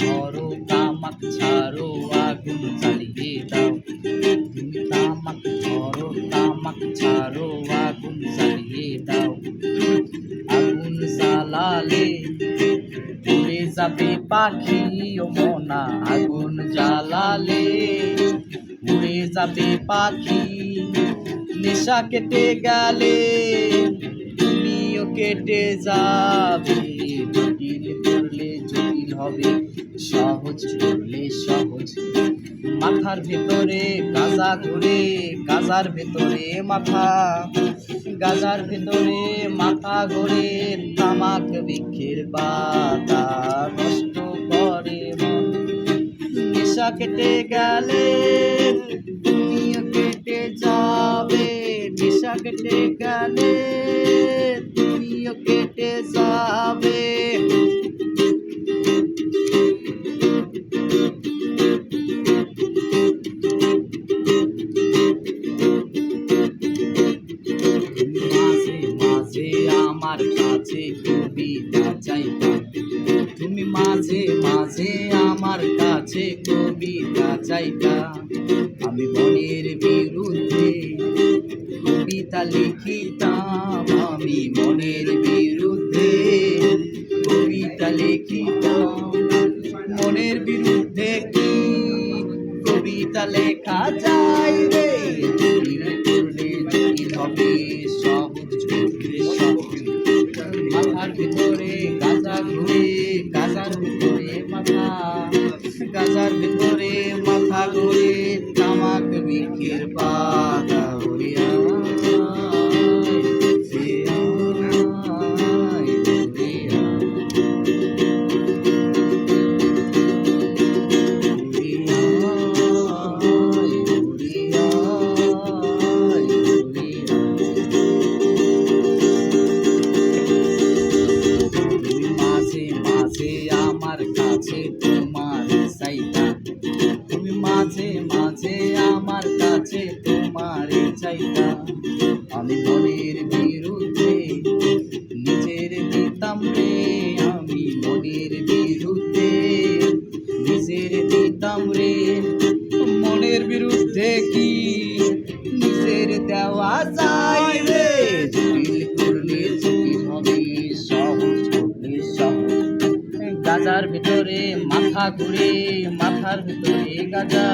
ধরো তামাক ছাড়ো, আগুন চালিয়ে দাও। তুমি তামাক ধরো, তামাক ছাড়ো, আগুন চালিয়ে দাও। আগুন জ্বালালে উড়ে যাবে পাখি ও মনা। আগুন জ্বালালে উড়ে যাবে পাখি, নেশা কেটে গেলে তুমিও কেটে যাবে। মাথার ভেতরে গাজা ঘুরে, গাজার ভেতরে মাথা। গাজার ভেতরে মাথা ঘুরে, তামাক বৃক্ষের পাতা নষ্ট করে নেশা কেটে গেলে, তুমিও কেটে যাবে। নেশা কেটে গেলে, তুমিও কেটে যাবে। মাঝে মাঝে আমার কাছে কবিতা চাইতা। আমি মনের বিরুদ্ধে কবিতা লিখিতাম, আমি মনের বিরুদ্ধে কবিতা লিখিতাম। মনের বিরুদ্ধে কি কবিতা লেখা যায় রে? হবে সহজ মাথার ভিতরে ভিতরে মাথা গাজার ভিতরে মাথা ঘুরে মাঝে মাঝে আমার কাছে তোমার চাইতা। আমি মনের বিরুদ্ধে, নিজের দিতাম রে আমি মনের বিরুদ্ধে, নিজের দিতাম রে মনের বিরুদ্ধে কি? নিজের দেওয়া যায় গাজার ভিতরে, মাথা ঘুরে মাথার ভিতরে গাজা।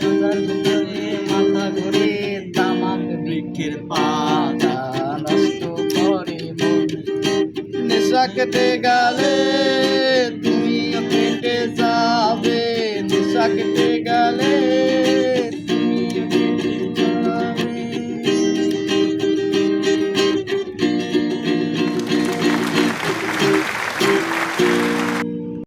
গাজার ভিতরে, মাথা ঘুরে তামাক বৃক্ষের পাতা নষ্ট করে নেশা কেটে গেলে তুমি কেটে যাবে, নেশা কেটে